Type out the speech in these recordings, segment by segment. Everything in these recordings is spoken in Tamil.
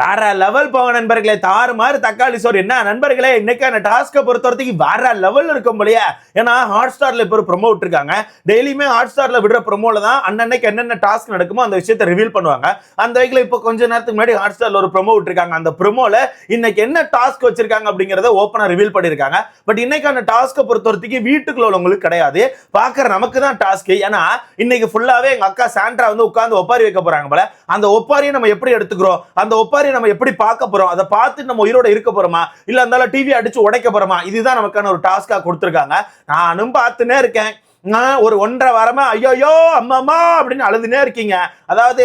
வேற லெவல் போங்க நண்பர்களே. தாறுமாறு தக்காளி சோறு. என்ன நண்பர்களே இன்னைக்கான டாஸ்க்கை பொறுத்த வரைக்கும் வேற லெவல் இருக்கும் இல்லையா ஏன்னா ஹாட் ஸ்டார்ல இப்போ ஒரு ப்ரொமோ விட்டுருக்காங்க. டெய்லியுமே ஹாட் ஸ்டார்ல விடுற ப்ரொமோல தான் அன்னன்னைக்கு என்னென்ன டாஸ்க் நடக்குமோ அந்த விஷயத்தை ரிவீல் பண்ணுவாங்க. அந்த வகையில் இப்போ கொஞ்ச நேரத்துக்கு முன்னாடி ஹாட் ஸ்டார்ல ஒரு ப்ரொமோ விட்டுருக்காங்க. அந்த ப்ரொமோல இன்னைக்கு என்ன டாஸ்க் வச்சிருக்காங்க அப்படிங்கிறத ஓப்பனா ரிவீல் பண்ணியிருக்காங்க பட் இன்னைக்கான டாஸ்க்கை பொறுத்த வரைக்கும் வீட்டுக்குள்ள உள்ளவங்களுக்கு கிடையாது. பார்க்குற நமக்கு தான் டாஸ்க் ஏன்னா இன்னைக்கு ஃபுல்லாவே எங்க அக்கா சாண்ட்ரா வந்து உட்காந்து ஒப்பாரி வைக்க போறாங்க போல. அந்த ஒப்பாரியை நம்ம எப்படி எடுத்துக்கிறோம்? அந்த ஒப்பாரி ஒப்பாரியை நம்ம எப்படி பார்க்க போறோம்? அதை பார்த்து நம்ம உயிரோட இருக்க போறோமா? இல்ல இருந்தாலும் டிவி அடிச்சு உடைக்க போறோமா? இதுதான் நமக்கான ஒரு டாஸ்கா கொடுத்துருக்காங்க. நானும் பார்த்துனே இருக்கேன். நான் ஒரு ஒன்றரை வாரமா ஐயோயோ அம்மாமா அப்படின்னு அழுதுனே இருக்கீங்க. அதாவது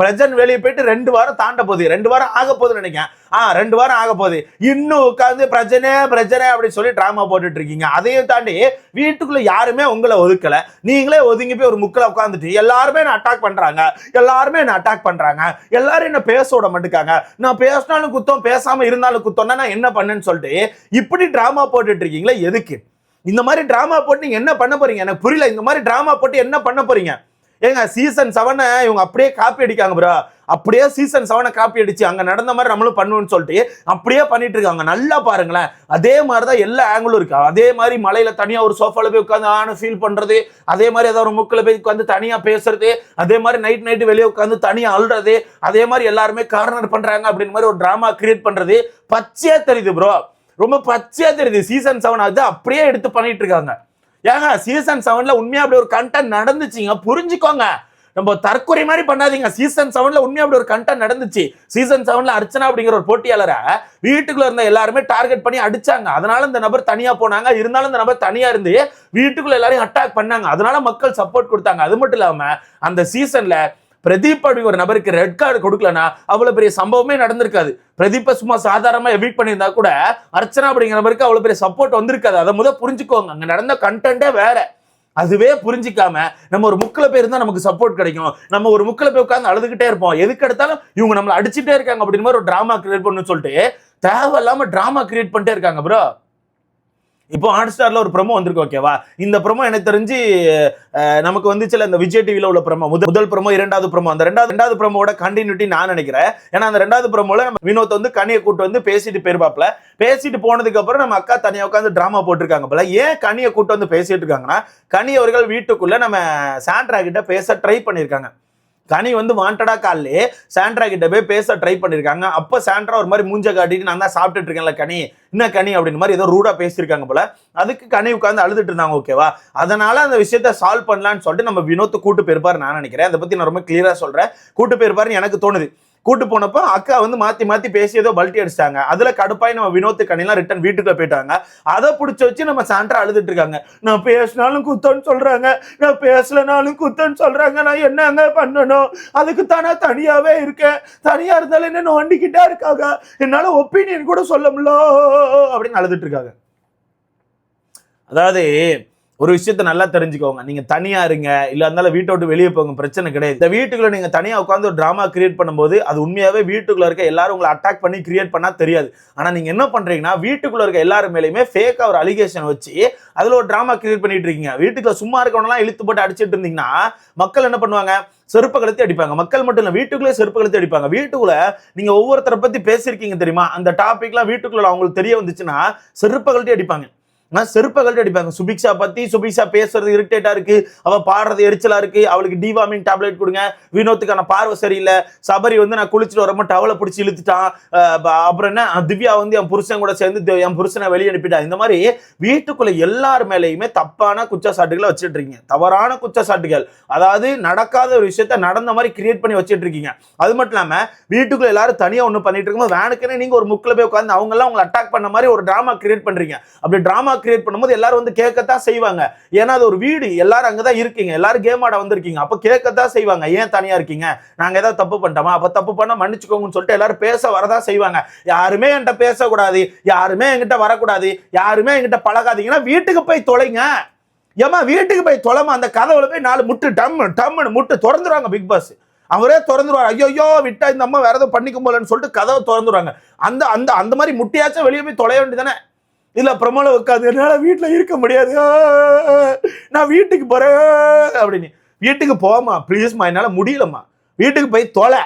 பிரஜன் வெளியே போயிட்டு ரெண்டு வாரம் தாண்ட போகுது. ரெண்டு வாரம் ஆக போகுதுன்னு நினைக்கிறேன். ஆ ரெண்டு வாரம் ஆக போகுது. இன்னும் உட்காந்து பிரச்சனை பிரச்சனை அப்படின்னு சொல்லி ட்ராமா போட்டுட்டு இருக்கீங்க. அதையும் தாண்டி வீட்டுக்குள்ள யாருமே உங்களை ஒதுக்கல. நீங்களே ஒதுங்கி போய் ஒரு முக்கில் உட்காந்துட்டு எல்லாருமே என்ன அட்டாக் பண்றாங்க. எல்லாருமே என்ன அட்டாக் பண்றாங்க. எல்லாரும் என்ன பேச விட மாட்டுக்காங்க. நான் பேசினாலும் குத்தம் பேசாம இருந்தாலும் குத்தம்னா நான் என்ன பண்ணேன்னு சொல்லிட்டு இப்படி ட்ராமா போட்டுட்டு இருக்கீங்களே எதுக்கு? இந்த மாதிரி டிராமா போட்டு நீங்க என்ன பண்ண போறீங்க? எனக்கு புரியல. இந்த மாதிரி டிராமா போட்டு என்ன பண்ண போறீங்க? ஏங்க சீசன் செவனை இவங்க அப்படியே காப்பி அடிக்காங்க ப்ரோ அப்படியே சீசன் செவனை காப்பி அடிச்சு அங்கே நடந்த மாதிரி நம்மளும் பண்ணுவோம்னு சொல்லிட்டு அப்படியே பண்ணிட்டு இருக்காங்க. நல்லா பாருங்களேன். அதே மாதிரி தான் எல்லா ஆங்கிளும் இருக்கா. அதே மாதிரி மலையில தனியாக ஒரு சோஃபாவில் போய் உட்காந்து ஆன ஃபீல் பண்ணுறது அதே மாதிரி ஏதாவது ஒரு முக்கில் போய் உட்காந்து தனியாக பேசுறது. அதே மாதிரி நைட் நைட்டு வெளியே உட்காந்து தனியாக அழுறது. அதே மாதிரி எல்லாருமே கார்னர் பண்ணுறாங்க அப்படின்னு மாதிரி ஒரு ட்ராமா கிரியேட் பண்ணுறது பச்சையாக தெரியுது ப்ரோ ரொம்ப பச்சையாக தெரியுது. சீசன் செவன் அது அப்படியே எடுத்து பண்ணிட்டு இருக்காங்க. ஏங்க சீசன் செவன்ல உண்மையா அப்படி ஒரு கண்டென்ட் நடந்துச்சுங்க? புரிஞ்சுக்கோங்க. நம்ம தற்கொலை மாதிரி பண்ணாதீங்க. சீசன் செவன்ல உண்மையா அப்படி ஒரு கண்டென்ட் நடந்துச்சு. சீசன் செவன்ல அர்ச்சனா அப்படிங்கிற ஒரு போட்டியாளரை வீட்டுக்குள்ள இருந்த எல்லாருமே டார்கெட் பண்ணி அடிச்சாங்க. அதனால இந்த நபர் தனியா போனாங்க. இருந்தாலும் இந்த நபர் தனியா இருந்து வீட்டுக்குள்ள எல்லாரையும் அட்டாக் பண்ணாங்க. அதனால மக்கள் சப்போர்ட் கொடுத்தாங்க. அது மட்டும் இல்லாம அந்த சீசன்ல பிரதீப் அப்படிங்கிற ஒரு நபருக்கு ரெட் கார்டு கொடுக்கலனா அவ்வளோ பெரிய சம்பவமே நடந்திருக்காது. பிரதீப்பை சும்மா சாதாரணமாக எவிட் பண்ணியிருந்தா கூட அர்ச்சனா அப்படிங்கிற நபருக்கு அவ்வளோ பெரிய சப்போர்ட் வந்திருக்காது. அதை முத புரிஞ்சுக்கோங்க. அங்கே நடந்த கண்டென்ட்டே வேற. அதுவே புரிஞ்சிக்காம நம்ம ஒரு முக்கில் போய் இருந்தால் நமக்கு சப்போர்ட் கிடைக்கும். நம்ம ஒரு முக்கில் போய் உட்காந்து அழுதுகிட்டே இருப்போம். எதுக்கு எடுத்தாலும் இவங்க நம்மளை அடிச்சுட்டே இருக்காங்க அப்படின்னு மாதிரி ஒரு ட்ராமா கிரியேட் பண்ணணும்னு சொல்லிட்டு தேவையில்லாமல் ட்ராமா கிரியேட் பண்ணிட்டே இருக்காங்க ப்ரோ இப்போ ஹாட் ஸ்டாரில் ஒரு ப்ரமோ வந்திருக்கு ஓகேவா இந்த ப்ரமோ எனக்கு தெரிஞ்சு நமக்கு வந்து சில இந்த விஜய் டிவியில் உள்ள ப்ரமோ முதல் முதல் ப்ரமோ இரண்டாவது ப்ரமோ அந்த ரெண்டாவது ரெண்டாவது ப்ரமோட கண்டினியூட்டி நான் நினைக்கிறேன். ஏன்னா அந்த ரெண்டாவது ப்ரோமோல நம்ம வினோத் வந்து கனியை கூட்டு வந்து பேசிட்டு போயிருப்பாப்ல பேசிட்டு போனதுக்கு அப்புறம் நம்ம அக்கா தனியாக உட்காந்து டிராமா போட்டிருக்காங்க போல. ஏன் கனியை கூட்டு வந்து பேசிட்டு இருக்காங்கன்னா கனி அவர்கள் வீட்டுக்குள்ள நம்ம சாண்ட்ரா கிட்ட பேச ட்ரை பண்ணியிருக்காங்க. கனி வந்து வாண்டடா காலே சாண்ட்ரா கிட்ட போய் பேச ட்ரை பண்ணியிருக்காங்க அப்போ சாண்ட்ரா ஒரு மாதிரி மூஞ்ச காட்டிட்டு நான் தான் சாப்பிட்டுட்டு இருக்கேன்ல கனி என்ன கனி? அப்படின்னு மாதிரி ஏதோ ரூடாக பேசியிருக்காங்க போல. அதுக்கு கனி உட்காந்து அழுதுட்டு இருந்தாங்க ஓகேவா அதனால அந்த விஷயத்த சால்வ் பண்ணலான்னு சொல்லிட்டு நம்ம வினோத்து கூட்டு போயிருப்பாரு நான் நினைக்கிறேன். அதை பற்றி நான் ரொம்ப கிளியராக சொல்கிறேன் கூட்டு போயிருப்பாருன்னு எனக்கு தோணுது. கூட்டு போனப்போ அக்கா வந்து மாத்தி மாத்தி பேசி ஏதோ பல்ட்டி அடிச்சிட்டாங்க. அதுல கடுப்பாய் நம்ம வினோத்து கணிலாம் ரிட்டன் வீட்டுக்குள்ள போயிட்டாங்க. அதை பிடிச்சி வச்சு நம்ம சாண்டா அழுதுட்டு இருக்காங்க. நான் பேசினாலும் குத்தன்னு சொல்றாங்க. நான் பேசலனாலும் குத்தன்னு சொல்றாங்க. நான் என்னங்க பண்ணணும்? அதுக்கு தானே தனியாவே இருக்கேன். தனியா இருந்தாலும் என்ன நோண்டிக்கிட்டே இருக்காங்க. என்னால ஒப்பீனியன் கூட சொல்ல முடியல. அப்படின்னு அழுதுட்டு இருக்காங்க. அதாவது ஒரு விஷயத்த நல்லா தெரிஞ்சுக்கோங்க. நீங்க தனியா இருங்க. இல்ல இருந்தாலும் வீட்டை விட்டு வெளியே போங்க. பிரச்சனை கிடையாது. இந்த வீட்டுக்குள்ள நீங்க தனியா உட்காந்து ஒரு டிராமா கிரியேட் பண்ணும்போது அது உண்மையாவே வீட்டுக்குள்ள இருக்க எல்லாரும் உங்களை அட்டாக் பண்ணி கிரியேட் பண்ணா தெரியாது. ஆனா நீங்க என்ன பண்றீங்கன்னா வீட்டுக்குள்ள இருக்க எல்லாரும் மேலேயுமே ஃபேக்கா ஒரு அலிகேஷன் வச்சு அதுல ஒரு டிராமா கிரியேட் பண்ணிட்டு இருக்கீங்க. வீட்டுக்குள்ள சும்மா இருக்கவனெல்லாம் இழுத்து போட்டு அடிச்சிட்டு இருந்தீங்கன்னா மக்கள் என்ன பண்ணுவாங்க? செருப்ப கழுத்தி அடிப்பாங்க. மக்கள் மட்டும் இல்லை வீட்டுக்குள்ளே செருப்பு கழுத்தி அடிப்பாங்க. வீட்டுக்குள்ள நீங்க ஒவ்வொருத்தரை பத்தி பேசியிருக்கீங்க தெரியுமா? அந்த டாபிக்லாம் வீட்டுக்குள்ள அவங்களுக்கு தெரிய வந்துச்சுன்னா செருப்பு கழுத்தி அடிப்பாங்க. நான் செருப்பை கழட்டி அடிப்பாங்க. சுபிக்ஷா பத்தி சுபிக்ஷா பேசுறது இரிட்டேட்டா இருக்கு. அவ பாடுறது எரிச்சலா இருக்கு. அவளுக்கு டிவாமிங் டேப்லெட் கொடுங்க. வினோத்துக்கான பார்வை சரியில்லை. சபரி வந்து நான் குளிச்சுட்டு வரப்போ டவலை பிடிச்சி இழுத்துட்டான். அப்புறம் என்ன? திவ்யா வந்து என் புருஷன் கூட சேர்ந்து என் புருஷனை வெளியே அனுப்பிட்டா. இந்த மாதிரி வீட்டுக்குள்ள எல்லார் மேலேயுமே தப்பான குற்றச்சாட்டுகளை வச்சுட்டு இருக்கீங்க. தவறான குற்றச்சாட்டுகள். அதாவது நடக்காத ஒரு விஷயத்த நடந்த மாதிரி கிரியேட் பண்ணி வச்சுட்டு இருக்கீங்க. அது மட்டும் இல்லாம வீட்டுக்குள்ள எல்லாரும் தனியா ஒண்ணு பண்ணிட்டு இருக்கும்போது வேனுக்குன்னு நீங்க ஒரு முக்கில் போய் உட்காந்து அவங்க எல்லாம் உங்களை அட்டாக் பண்ண மாதிரி ஒரு டிராமா கிரியேட் பண்றீங்க. அப்படி டிராமா கிரியேட் பண்ணும்போது எல்லாரும் வந்து கேட்கத்தான் செய்வாங்க. ஏன்னா அது ஒரு வீடு. எல்லாரும் அங்கதான் இருக்கீங்க. எல்லாரும் கேம் ஆட வந்திருக்கீங்க. அப்ப கேட்கத்தான் செய்வாங்க. ஏன் தனியா இருக்கீங்க? நாங்க ஏதாவது தப்பு பண்ணிட்டோமா? அப்ப தப்பு பண்ணா மன்னிச்சுக்கோங்கன்னு சொல்லிட்டு எல்லாரும் பேச வரதான் செய்வாங்க. யாருமே என்கிட்ட பேசக்கூடாது. யாருமே என்கிட்ட வரக்கூடாது. யாருமே என்கிட்ட பழகாதீங்கன்னா வீட்டுக்கு போய் தொலைங்க. ஏமா வீட்டுக்கு போய் தொலைமா அந்த கதவுல போய் நாலு முட்டு டம் டம்முன்னு முட்டு திறந்துருவாங்க பிக் பாஸ் அவரே திறந்துருவாரு. ஐயோ ஐயோ விட்டா இந்த அம்மா வேற ஏதோ பண்ணிக்க போலன்னு சொல்லிட்டு கதவை திறந்துருவாங்க. அந்த அந்த அந்த மாதிரி முட்டியாச்சும் வெளியே போய் தொலைய வேண்டியதானே இல்ல பிரமலை உட்காந்து என்னால வீட்டுல இருக்க முடியாது. நான் வீட்டுக்கு போறேன். அப்படின்னு. வீட்டுக்கு போமா ப்ளீஸ்மா என்னால முடியலம்மா. வீட்டுக்கு போய் தொலை.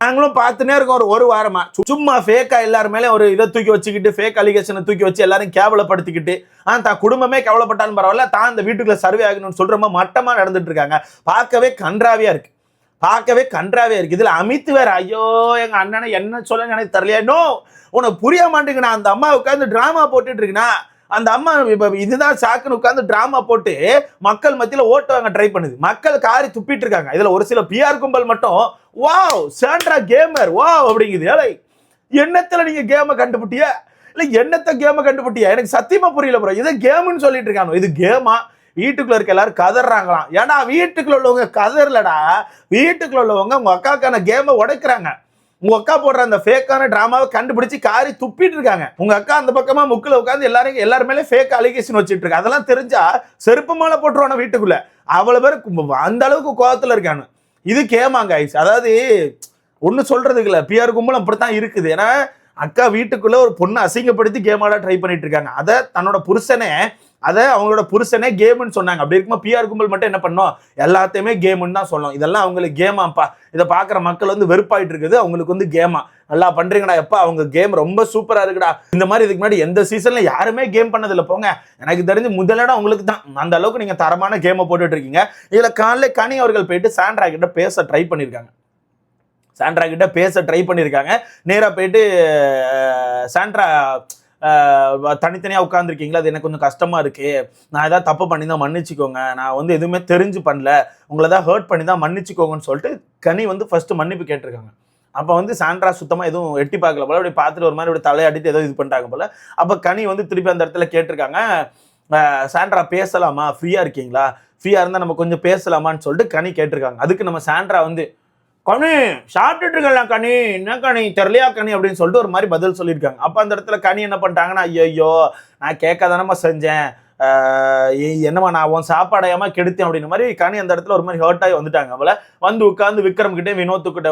நாங்களும் பார்த்துனே இருக்கோம் ஒரு ஒரு வாரமா. சும்மா ஃபேக்கா எல்லார் மேலே ஒரு இதை தூக்கி வச்சுக்கிட்டு ஃபேக் அலிகேஷனை தூக்கி வச்சு எல்லாரும் கேவலப்படுத்திக்கிட்டு ஆ தான் குடும்பமே கேவலப்பட்டாலும் பரவாயில்ல தான் அந்த வீட்டுக்குள்ள சர்வே ஆகணும்னு சொல்ற மாதிரி மட்டமா நடந்துட்டு இருக்காங்க. பார்க்கவே கன்றாவியா இருக்கு. பார்க்கவே கன்றாவே இருக்கு. இதில் அமித் வேற ஐயோ எங்கள் அண்ணனை என்ன சொல்ல எனக்கு தெரியலையா. நோ உனக்கு புரிய மாட்டேங்குண்ணா அந்த அம்மா உட்காந்து ட்ராமா போட்டுட்டு இருக்குண்ணா. அந்த அம்மா இப்போ இதுதான் சாக்குன்னு உட்காந்து ட்ராமா போட்டு மக்கள் மத்தியில் ஓட்டு வாங்க ட்ரை பண்ணுது. மக்கள் காரி துப்பிட்டு இருக்காங்க. இதில் ஒரு சில பிஆர் கும்பல் மட்டும் வாவ் சாண்ட்ரா கேமர் வாவ் அப்படிங்குது. ஏழை எண்ணத்தில் நீங்கள் கேமை கண்டுபிட்டியா? இல்லை என்னத்த கேமை கண்டுபிட்டியா? எனக்கு சத்தியமாக புரியல ப்ரோ இதை கேமுன்னு சொல்லிட்டு இருக்காங்க இது கேமா வீட்டுக்குள்ள இருக்க எல்லாரும் கதறாங்களாம். ஏன்னா வீட்டுக்குள்ள உள்ளவங்க கதறலடா. வீட்டுக்குள்ள உள்ளவங்க உங்க அக்காக்கான கேமை உடைக்கிறாங்க. உங்க அக்கா போடுற அந்த ஃபேக்கான டிராமாவை கண்டுபிடிச்சு காரி துப்பிட்டு இருக்காங்க. உங்க அக்கா அந்த பக்கமா முக்கில் உட்காந்து எல்லாரும் எல்லாரும் ஃபேக் அலிகேஷன் வச்சுட்டு இருக்கு. அதெல்லாம் தெரிஞ்சா செருப்பு மாலை போட்டுருவான வீட்டுக்குள்ள. அவ்வளவு பேர் அந்த அளவுக்கு கோபத்துல இருக்கானு. இது கேமாங்க ஐஸ் அதாவது ஒன்றும் சொல்றதுக்கு இல்லை. பிஆர் கும்பலம் அப்படித்தான் இருக்குது. ஏன்னா அக்கா வீட்டுக்குள்ளே ஒரு பொண்ணை அசிங்கப்படுத்தி கேம் ஆட ட்ரை பண்ணிட்டு இருக்காங்க. அதை தன்னோட புருஷனே அதை அவங்களோட புருஷனே கேம்னு சொன்னாங்க. அப்படி இருக்கும்போது பிஆர் கும்பல் மட்டும் என்ன பண்ணோம்? எல்லாத்தையுமே கேம்னு தான் சொல்லணும். இதெல்லாம் அவங்களுக்கு கேமாப்பா இதை பார்க்குற மக்கள் வந்து வெறுப்பாயிட்டு இருக்குது. அவங்களுக்கு வந்து கேமா நல்லா பண்றீங்கடா எப்பா அவங்க கேம் ரொம்ப சூப்பராக இருக்குடா. இந்த மாதிரி இதுக்கு முன்னாடி எந்த சீசன்ல யாருமே கேம் பண்ணதில்ல போங்க. எனக்கு தெரிஞ்சு முதலிடம் உங்களுக்கு தான். அந்த அளவுக்கு நீங்க தரமான கேமை போட்டுட்டு இருக்கீங்க. இதில் காலையில் கனி அவர்கள் போயிட்டு சாண்ட்ரா கிட்ட பேச ட்ரை பண்ணியிருக்காங்க சாண்ட்ரா கிட்ட பேச ட்ரை பண்ணியிருக்காங்க நேராக போயிட்டு சாண்ட்ரா தனித்தனியாக உட்காந்துருக்கீங்களா அது எனக்கு கொஞ்சம் கஷ்டமாக இருக்குது நான் ஏதாவது தப்பு பண்ணி தான் மன்னிச்சிக்கோங்க. நான் வந்து எதுவுமே தெரிஞ்சு பண்ணல. உங்களை தான் ஹர்ட் பண்ணி தான் மன்னிச்சிக்கோங்கன்னு சொல்லிட்டு கனி வந்து ஃபஸ்ட்டு மன்னிப்பு கேட்டிருக்காங்க. அப்போ வந்து சாண்ட்ரா சுத்தமாக எதுவும் எட்டி பார்க்கல போல. அப்படி பார்த்துட்டு ஒரு மாதிரி அப்படி தலையாடிட்டு ஏதோ இது பண்ணிட்டாங்க போல. அப்போ கனி வந்து திருப்பி அந்த இடத்துல கேட்டிருக்காங்க. சாண்ட்ரா பேசலாமா? ஃப்ரீயாக இருக்கீங்களா? ஃப்ரீயாக இருந்தால் நம்ம கொஞ்சம் பேசலாமான்னு சொல்லிட்டு கனி கேட்டிருக்காங்க. அதுக்கு நம்ம சாண்ட்ரா வந்து கனி சாப்பிட்டுட்டு இருக்கலாம் கனி என்ன கனி தெரியலையா கனி அப்படின்னு சொல்லிட்டு ஒரு மாதிரி பதில் சொல்லியிருக்காங்க. அப்போ அந்த இடத்துல கனி என்ன பண்ணிட்டாங்கன்னா ஐயோ நான் கேட்க தானம்மா செஞ்சேன். என்னம்மா நான் உன் சாப்பாடையமா கெடுத்தேன் அப்படின்னு மாதிரி கனி அந்த இடத்துல ஒரு மாதிரி ஹர்ட் ஆகி வந்துட்டாங்க. அவள வந்து உட்காந்து விக்ரம் கிட்டே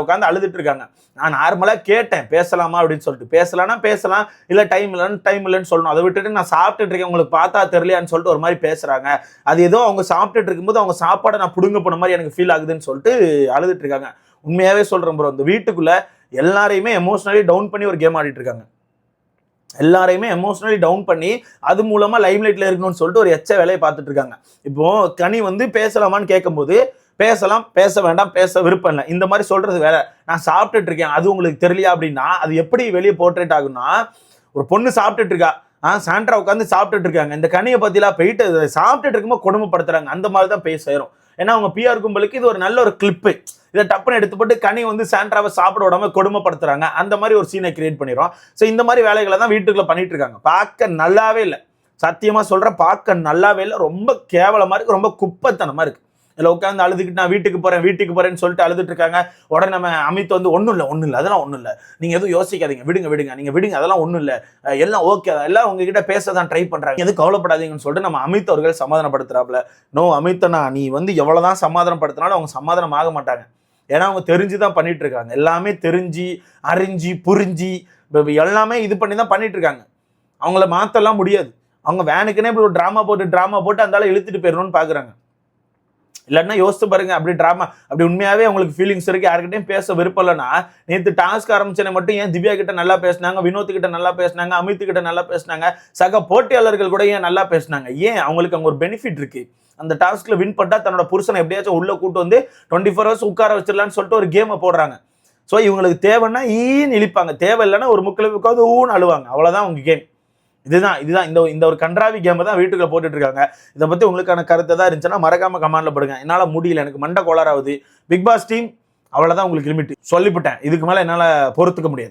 உட்காந்து அழுதுட்டு இருக்காங்க நான் நார்மலாக கேட்டேன் பேசலாமா அப்படின்னு சொல்லிட்டு. பேசலாம்னா பேசலாம் இல்லை டைம் இல்லைன்னு டைம் இல்லைன்னு சொல்லணும். அதை விட்டுட்டு நான் சாப்பிட்டுட்டு இருக்கேன் உங்களுக்கு பார்த்தா தெரியலையான்னு சொல்லிட்டு ஒரு மாதிரி பேசுகிறாங்க அது ஏதோ அவங்க சாப்பிட்டுட்டு இருக்கும்போது அவங்க சாப்பாடை நான் பிடுங்க போன மாதிரி எனக்கு ஃபீல் ஆகுதுன்னு சொல்லிட்டு அழுதுட்டு இருக்காங்க உண்மையாகவே சொல்கிறேன் ப்ரோ இந்த வீட்டுக்குள்ளே எல்லாரையுமே எமோஷ்னலி டவுன் பண்ணி ஒரு கேம் ஆடிட்டு இருக்காங்க. எல்லாரையுமே எமோஷ்னலி டவுன் பண்ணி அது மூலமாக லைம்லைட்டில் இருக்கணும்னு சொல்லிட்டு ஒரு எச்ச வேலையை பார்த்துட்டு இருக்காங்க. இப்போ கனி வந்து பேசலாமான்னு கேட்கும்போது பேசலாம் பேச வேண்டாம் பேச விருப்பம் இல்லை. இந்த மாதிரி சொல்கிறது வேற. நான் சாப்பிட்டுட்டு இருக்கேன். அது உங்களுக்கு தெரியலையா அப்படின்னா அது எப்படி வெளியே போர்ட்ரேட் ஆகும்னா ஒரு பொண்ணு சாப்பிட்டுட்டு இருக்கா. ஆ சாண்ட்ரா உட்காந்து சாப்பிட்டுட்டு இருக்காங்க. இந்த கனியை பற்றிலாம் போயிட்டு சாப்பிட்டுட்டு இருக்கும்போது கொடுமைப்படுத்துறாங்க. அந்த மாதிரி தான் பேச சேரும். ஏன்னா அவங்க பிஆர் கும்பலுக்கு இது ஒரு நல்ல ஒரு கிளிப்பு இதை டப்புன்னு எடுத்து போட்டு கனி வந்து சாண்ட்ராவை சாப்பிட விடாம கொடுமைப்படுத்துறாங்க. அந்த மாதிரி ஒரு சீனை கிரியேட் பண்ணிடுறோம். ஸோ இந்த மாதிரி வேலைகளை தான் வீட்டுக்குள்ள பண்ணிட்டு இருக்காங்க. பார்க்க நல்லாவே இல்லை. சத்தியமாக சொல்கிறேன் பார்க்க நல்லாவே இல்லை. ரொம்ப கேவலமாக இருக்குது ரொம்ப குப்பைத்தனமாக இருக்குது இதில் உட்காந்து அழுதுகிட்டு நான் வீட்டுக்கு போகிறேன் வீட்டுக்கு போகிறேன்னு சொல்லிட்டு அழுதுட்டு இருக்காங்க. உடனே நம்ம அமித் வந்து ஒன்றும் இல்லை ஒன்றும் இல்லை அதெல்லாம் ஒன்றும் இல்லை. நீங்கள் எதுவும் யோசிக்காதீங்க. விடுங்க விடுங்க. நீங்கள் விடுங்க அதெல்லாம் ஒன்றும் இல்லை. எல்லாம் ஓகே எல்லாம் உங்ககிட்ட பேச தான் ட்ரை பண்ணுறாங்க எதுவும் கவலைப்படாதீங்கன்னு சொல்லிட்டு நம்ம அமித் அவர்கள் சமாதானப்படுத்துறாப்ல நோ அமித்தனா நீ வந்து எவ்வளோ தான் சமாதானப்படுத்தினாலும் அவங்க சமாதானம் ஆக மாட்டாங்க. ஏன்னா அவங்க தெரிஞ்சு தான் பண்ணிட்டு இருக்காங்க. எல்லாமே தெரிஞ்சு அறிஞ்சு புரிஞ்சு எல்லாமே இது பண்ணி தான் பண்ணிட்டு இருக்காங்க. அவங்கள மாற்றலாம் முடியாது. அவங்க வேனுக்குன்னே இப்படி ஒரு ட்ராமா போட்டு ட்ராமா போட்டு அந்தால இழுத்துட்டு போயிடணும்னு பார்க்குறாங்க இல்லைன்னா யோசித்து பாருங்க அப்படி ட்ராமா அப்படி உண்மையாவே அவங்களுக்கு ஃபீலிங்ஸ் இருக்கு யாருக்கிட்டையும் பேச விருப்பம் இல்லைன்னா நேற்று டாஸ்க் ஆரம்பிச்சனை மட்டும் ஏன் திவ்யா கிட்ட நல்லா பேசினாங்க வினோத் கிட்ட நல்லா பேசினாங்க அமித் கிட்ட நல்லா பேசினாங்க சக போட்டியாளர்கள் கூட ஏன் நல்லா பேசினாங்க? ஏன் அவங்களுக்கு அங்கே ஒரு பெனிஃபிட் இருக்கு? அந்த டாஸ்க்ல வின் பண்ணா தன்னோட புருஷனை எப்படியாச்சும் உள்ள கூட்டு வந்து டுவெண்ட்டி ஃபோர் ஹவர்ஸ் உட்கார வச்சிடலான்னு சொல்லிட்டு ஒரு கேமை போடுறாங்க. ஸோ இவங்களுக்கு தேவைன்னா ஈன்னு இழிப்பாங்க. தேவை இல்லைன்னா ஒரு முக்கில் ஊன்னு அழுவாங்க. அவ்வளோதான் அவங்க கேம் இதுதான் இதுதான் இந்த இந்த ஒரு கன்றாவி கேமை தான் வீட்டுக்குள்ள போட்டுட்டு இருக்காங்க இதை பத்தி உங்களுக்கான கருத்து தான் இருந்துச்சுன்னா மறக்காம கமாண்டில் போடுங்க. என்னால முடியல எனக்கு மண்டை கோளாறாவது பிக் பாஸ் டீம் அவ்வளவுதான் உங்களுக்கு லிமிட் சொல்லிவிட்டேன் இதுக்கு மேல என்னால பொறுத்துக்க முடியாது.